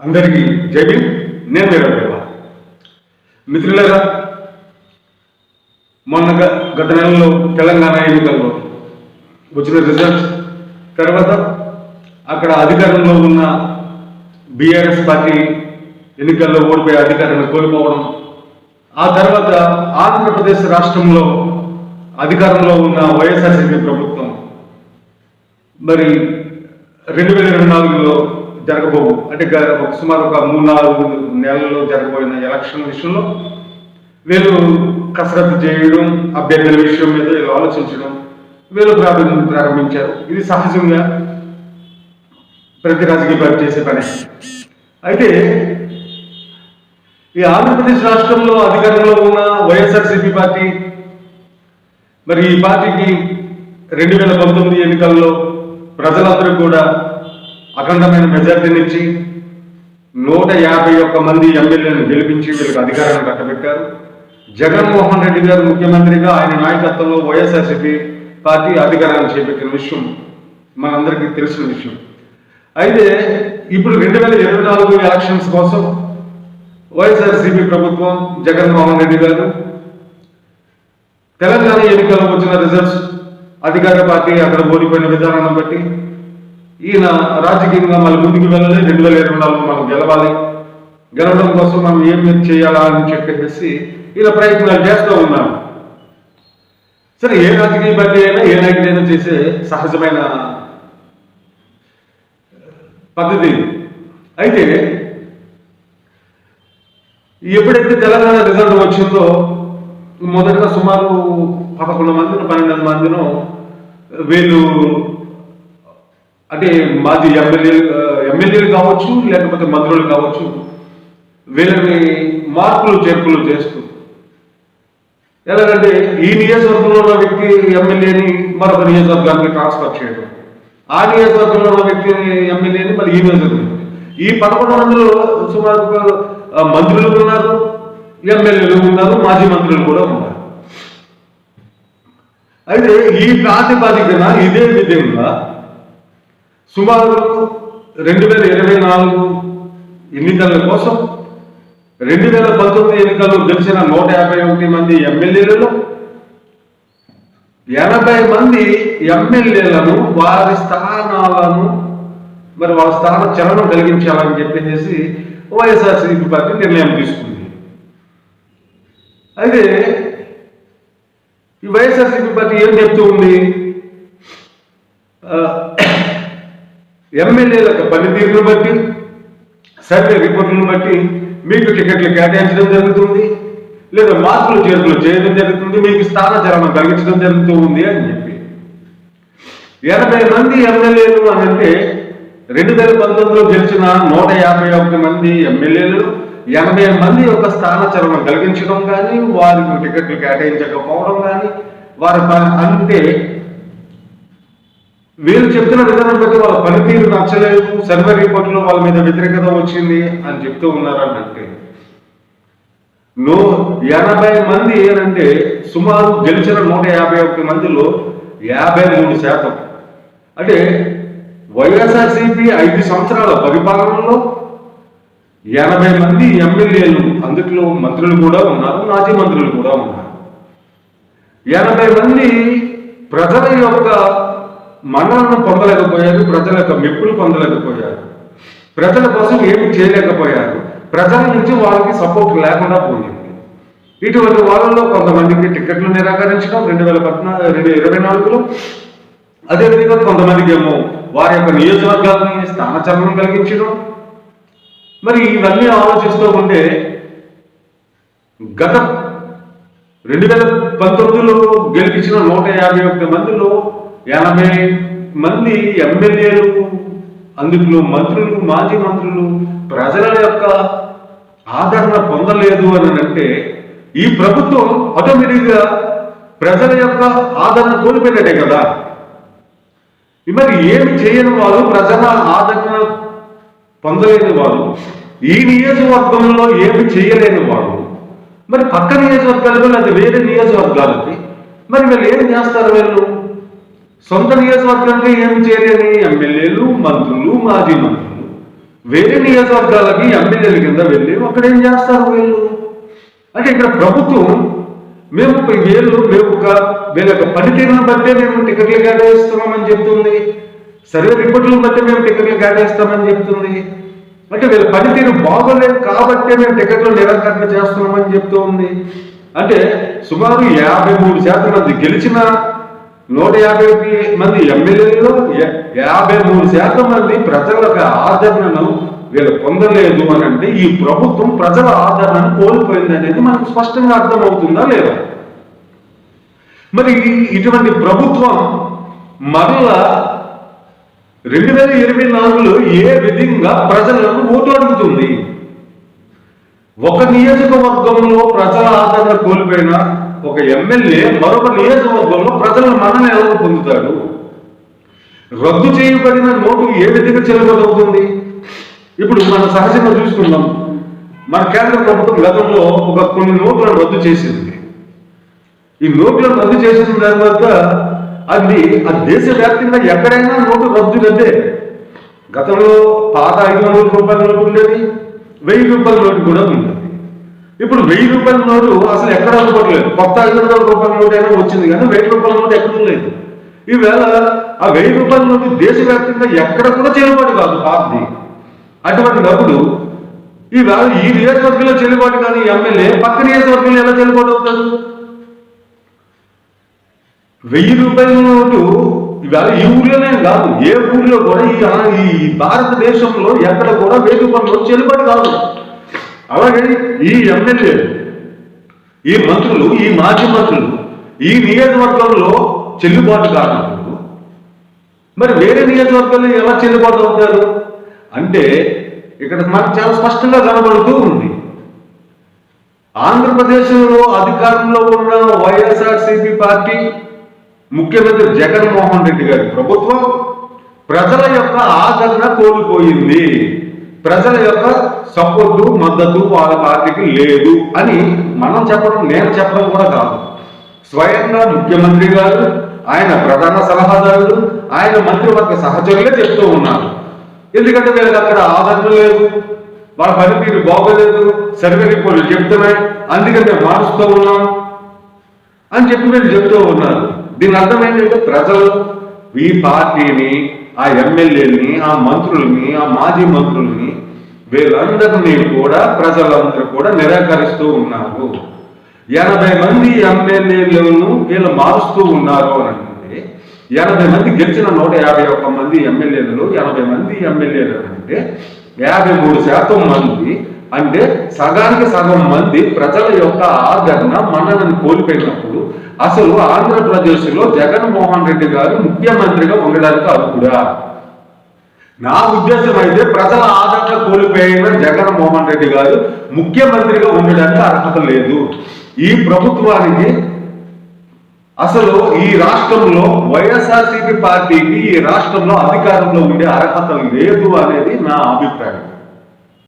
అందరికీ జై నేను మీరు మిత్రులరా మొన్న గత నెలలో తెలంగాణ ఎన్నికల్లో వచ్చిన రిజల్ట్స్ తర్వాత అక్కడ అధికారంలో ఉన్న బీఆర్ఎస్ పార్టీ ఎన్నికల్లో ఓడిపోయి అధికారాన్ని కోల్పోవడం ఆ తర్వాత ఆంధ్రప్రదేశ్ రాష్ట్రంలో అధికారంలో ఉన్న వైఎస్ఆర్సీపీ ప్రభుత్వం మరి రెండు వేల ఇరవై నాలుగులో జరగబోవు. అంటే గ- ఒక సుమారు ఒక మూడు నాలుగు నెలల్లో జరగబోయిన ఎలక్షన్ విషయంలో వీళ్ళు కసరత్తు చేయడం అభ్యర్థుల విషయం మీద వీళ్ళు ఆలోచించడం వీళ్ళు ప్రారంభ ప్రారంభించారు. ఇది సహజంగా ప్రతి రాజకీయ పార్టీ చేసే పని. అయితే ఈ ఆంధ్రప్రదేశ్ రాష్ట్రంలో అధికారంలో ఉన్న వైఎస్ఆర్సీపీ పార్టీ మరి ఈ పార్టీకి రెండు వేల పంతొమ్మిది ఎన్నికల్లో ప్రజలందరూ కూడా అఖండమైన మెజార్టీనిచ్చి నూట యాభై ఒక్క మంది ఎమ్మెల్యేలను గెలిపించి వీళ్ళకి అధికారాన్ని కట్టబెట్టారు. జగన్మోహన్ రెడ్డి గారు ముఖ్యమంత్రిగా ఆయన నాయకత్వంలో వైఎస్ఆర్సీపీ పార్టీ అధికారాన్ని చేపట్టిన విషయం మనందరికీ తెలిసిన విషయం. అయితే ఇప్పుడు రెండు వేల ఇరవై నాలుగు ఎలక్షన్స్ కోసం వైఎస్ఆర్సీపీ ప్రభుత్వం జగన్మోహన్ రెడ్డి గారు తెలంగాణ ఎన్నికల్లో వచ్చిన రిజల్ట్స్ అధికార పార్టీ అక్కడ ఓడిపోయిన విధానాన్ని బట్టి ఈయన రాజకీయంగా మళ్ళీ ముందుకు వెళ్ళాలి రెండు వేల ఇరవై నాలుగు మనం గెలవాలి. గెలవడం కోసం మనం ఏం చేయాలా అని చెప్పేసి ఈయన ప్రయత్నాలు చేస్తూ ఉన్నాను సరే ఏ రాజకీయ పార్టీ అయినా ఏ నాయకుడైనా చేసే సహజమైన పద్ధతి అయితే ఎప్పుడైతే తెలంగాణ రిజల్ట్ వచ్చిందో మొదటగా సుమారు పదకొండు మందిను పన్నెండు మందిను వీళ్ళు అంటే మాజీ ఎమ్మెల్యే ఎమ్మెల్యేలు కావచ్చు లేకపోతే మంత్రులు కావచ్చు వీళ్ళని మార్పులు చేర్పులు చేస్తూ. ఎలాగంటే ఈ నియోజకవర్గంలో ఉన్న వ్యక్తి ఎమ్మెల్యేని మరొక నియోజకవర్గానికి ట్రాన్స్ఫర్ చేయడం. ఆ నియోజకవర్గంలో ఉన్న వ్యక్తి ఎమ్మెల్యేని మరి ఈ నియోజకవర్గం. ఈ పదకొండు మందిలో సుమారు మంత్రులు ఉన్నారు ఎమ్మెల్యేలు ఉన్నారు మాజీ మంత్రులు కూడా ఉన్నారు. అయితే ఈ ప్రాతిపాదికన ఇదే విధంగా సుమారు రెండు వేల ఇరవై నాలుగు ఎన్నికల కోసం రెండు వేల పంతొమ్మిది ఎన్నికల్లో గెలిచిన నూట యాభై ఒకటి మంది ఎమ్మెల్యేలలో ఎనభై మంది ఎమ్మెల్యేలను వారి స్థానాలను మరి వాళ్ళ స్థాన చలనం కలిగించాలని చెప్పేసి వైఎస్ఆర్సీపీ పార్టీ నిర్ణయం తీసుకుంది. అయితే ఈ వైఎస్ఆర్సీపీ పార్టీ ఏం చెప్తూ ఉంది? ఎమ్మెల్యేల యొక్క పనితీరును బట్టి సర్వే రిపోర్టులను బట్టి మీకు టికెట్లు కేటాయించడం జరుగుతుంది లేదా మార్పులు చేర్పులు చేయడం జరుగుతుంది మీకు స్థాన చలనం కలిగించడం జరుగుతూ ఉంది అని చెప్పి. ఎనభై మంది ఎమ్మెల్యేలు అని అంటే రెండు వేల పంతొమ్మిదిలో గెలిచిన నూట యాభై ఒకటి మంది ఎమ్మెల్యేలు ఎనభై మంది యొక్క స్థాన చరణం కలిగించడం కానీ వారికి టికెట్లు కేటాయించకపోవడం కానీ వారి అంటే వీళ్ళు చెప్తున్న విధానం బట్టి వాళ్ళ పనితీరు నచ్చలేదు సర్వే రిపోర్టులో వాళ్ళ మీద వ్యతిరేకత వచ్చింది అని చెప్తూ ఉన్నారు అంటే నో. ఎనభై మంది ఏంటంటే సుమారు గెలిచిన నూట యాభై ఒకటి మందిలో యాభై మూడు శాతం. అంటే వైఎస్ఆర్సీపీ ఐదు సంవత్సరాల పరిపాలనలో ఎనభై మంది ఎమ్మెల్యేలు అందుట్లో మంత్రులు కూడా ఉన్నారు మాజీ మంత్రులు కూడా ఉన్నారు. ఎనభై మంది ప్రజల యొక్క మన్నలను పొందలేకపోయారు ప్రజల యొక్క మెప్పులు పొందలేకపోయారు. ప్రజల కోసం ఏమి చేయలేకపోయారు. ప్రజల నుంచి వాళ్ళకి సపోర్ట్ లేకుండా పోయింది. ఇటువంటి వాళ్ళలో కొంతమందికి టికెట్లు నిరాకరించడం రెండు వేల పద్నాలుగు రెండు ఇరవై నాలుగులో. అదేవిధంగా కొంతమందికి ఏమో వారి యొక్క నియోజకవర్గాలని స్థానచలనం కలిగించడం. మరి ఇవన్నీ ఆలోచిస్తూ ఉంటే గత రెండు వేల పంతొమ్మిదిలో గెలిపించిన నూట యాభై ఒక్క మందిలో ఎనభై మంది ఎమ్మెల్యేలు అందులో మంత్రులు మాజీ మంత్రులు ప్రజల యొక్క ఆదరణ పొందలేదు అని అంటే ఈ ప్రభుత్వం ఆటోమేటిక్గా ప్రజల యొక్క ఆదరణ కోల్పోయినట్టే కదా. మరి ఏమి చేయని వాళ్ళు ప్రజల ఆదరణ పొందలేని వారు ఈ నియోజకవర్గంలో ఏమి చేయలేని వారు మరి పక్క నియోజకవర్గాలకు లేదా వేరే నియోజకవర్గాలకి. మరి వీళ్ళు ఏం చేస్తారు వీళ్ళు? సొంత నియోజకవర్గానికి ఏమి చేయలేని ఎమ్మెల్యేలు మంత్రులు మాజీ మంత్రులు. వేరే నియోజకవర్గాలకి ఎమ్మెల్యేల కింద వెళ్ళి అక్కడ ఏం చేస్తారు వీళ్ళు? అంటే ఇక్కడ ప్రభుత్వం మేము ముప్పై వీళ్ళు మేము ఒక వీళ్ళ యొక్క పనితీరును బట్టే మేము టికెట్లు కేటాయిస్తున్నామని చెప్తుంది. సర్వే రిపోర్ట్లను బట్టి మేము టికెట్లు కేటాయిస్తామని చెప్తుంది. అంటే వీళ్ళ పనితీరు బాగోలేదు కాబట్టి మేము టికెట్లు నిరాకరణ చేస్తున్నామని చెప్తూ ఉంది అంటే సుమారు యాభై మూడు శాతం మంది గెలిచిన నూట యాభై మంది ఎమ్మెల్యేలలో యాభై మూడు శాతం మంది ప్రజల యొక్క ఆదరణను వీళ్ళు పొందలేదు అని అంటే ఈ ప్రభుత్వం ప్రజల ఆదరణను కోల్పోయింది అనేది మనకు స్పష్టంగా అర్థమవుతుందా లేదా? మరి ఇటువంటి ప్రభుత్వం మరలా రెండు వేల ఇరవై నాలుగులో ఏ విధంగా ప్రజలను ఓటు అడుగుతుంది ఒక నియోజకవర్గంలో ప్రజల ఆదరణ కోల్పోయినా ఒక ఎమ్మెల్యే మరొక నియోజకవర్గంలో ప్రజల మన్నన ఎలా పొందుతాడు రద్దు చేయబడిన నోటు ఏ విధంగా చెల్లబడవుతుంది? ఇప్పుడు మనం సహజంగా చూసుకున్నాం మన కేంద్ర ప్రభుత్వం గతంలో ఒక కొన్ని నోట్లను రద్దు చేసింది. ఈ నోట్లను రద్దు చేసిన తర్వాత అది ఆ దేశవ్యాప్తంగా ఎక్కడైనా నోటు రద్దు రద్దే గతంలో పాత ఐదు వందల రూపాయల నోటు ఉండేది వెయ్యి రూపాయల నోటు కూడా ఉండేది. ఇప్పుడు వెయ్యి రూపాయల నోటు అసలు ఎక్కడ అందుకోవట్లేదు. కొత్త ఐదు వందల రూపాయల నోటు అయినా వచ్చింది కానీ వెయ్యి రూపాయల నోటు ఎక్కడ లేదు ఈవేళ ఆ వెయ్యి రూపాయల నోటు దేశవ్యాప్తంగా ఎక్కడ కూడా చెల్లుబాటు కాదు పార్టీ. అటువంటి డబ్బులు ఈవేళ ఈ నియోజకవర్గంలో చెల్లుబాటు కానీ ఎమ్మెల్యే పక్క నియోజకవర్గంలో ఎలా చెల్లుబాటు అవుతారు వెయ్యి రూపాయల నోటు ఇవాళ ఈ ఊర్లోనే కాదు ఏ ఊర్లో కూడా ఈ ఈ భారతదేశంలో ఎక్కడ కూడా వెయ్యి రూపాయల నోటు చెల్లుబాటు కాదు. అలాగే ఈ ఎమ్మెల్యే ఈ మంత్రులు ఈ మాజీ మంత్రులు ఈ నియోజకవర్గంలో చెల్లుబాటు కానప్పుడు మరి వేరే నియోజకవర్గాల్లో ఎలా చెల్లుబాటు అవుతారు? అంటే ఇక్కడ మనకు చాలా స్పష్టంగా కనబడుతూ ఉంది. ఆంధ్రప్రదేశ్లో అధికారంలో ఉన్న వైఎస్ఆర్సీపీ పార్టీ ముఖ్యమంత్రి జగన్మోహన్ రెడ్డి గారి ప్రభుత్వం ప్రజల యొక్క ఆదరణ కోల్పోయింది. ప్రజల యొక్క సపోర్టు మద్దతు వాళ్ళ పార్టీకి లేదు అని మనం చెప్పడం నేను చెప్పడం కూడా కాదు. స్వయంగా ముఖ్యమంత్రి గారు ఆయన ప్రధాన సలహాదారులు ఆయన మంత్రివర్గ సహచరులే చెప్తూ ఉన్నారు. ఎందుకంటే వీళ్ళకి అక్కడ ఆదరణ లేదు. వాళ్ళ పనితీరు బాగోలేదు. సర్వే రిపోర్ట్లు చెప్తున్నాయి. అందుకంటే మారుస్తూ ఉన్నాం అని చెప్పి వీళ్ళు చెప్తూ ఉన్నారు. దీని అర్థం ఏంటంటే ప్రజలు ఈ పార్టీని ఆ ఎమ్మెల్యేని ఆ మంత్రుల్ని ఆ మాజీ మంత్రుల్ని వీళ్ళందరినీ కూడా ప్రజలందరూ కూడా నిరాకరిస్తూ ఉన్నారు. ఎనభై మంది ఎమ్మెల్యేలను వీళ్ళు మారుస్తూ ఉన్నారు అని అంటే ఎనభై మంది గెలిచిన నూట యాభై ఒక్క మంది ఎమ్మెల్యేలు ఎనభై మంది ఎమ్మెల్యేలు అంటే యాభై మూడు శాతం మంది అంటే సగానికి సగం మంది ప్రజల యొక్క ఆదరణ మన్ననని కోల్పోయినప్పుడు అసలు ఆంధ్రప్రదేశ్లో జగన్మోహన్ రెడ్డి గారు ముఖ్యమంత్రిగా ఉండడానికి అర్హుడా? నా ఉద్దేశం అయితే ప్రజల ఆదరణ కోల్పోయిన జగన్మోహన్ రెడ్డి గారు ముఖ్యమంత్రిగా ఉండడానికి అర్హత లేదు. ఈ ప్రభుత్వానికి అసలు ఈ రాష్ట్రంలో వైఎస్ఆర్సీపీ పార్టీకి ఈ రాష్ట్రంలో అధికారంలో ఉండే అర్హత లేదు అనేది నా అభిప్రాయం.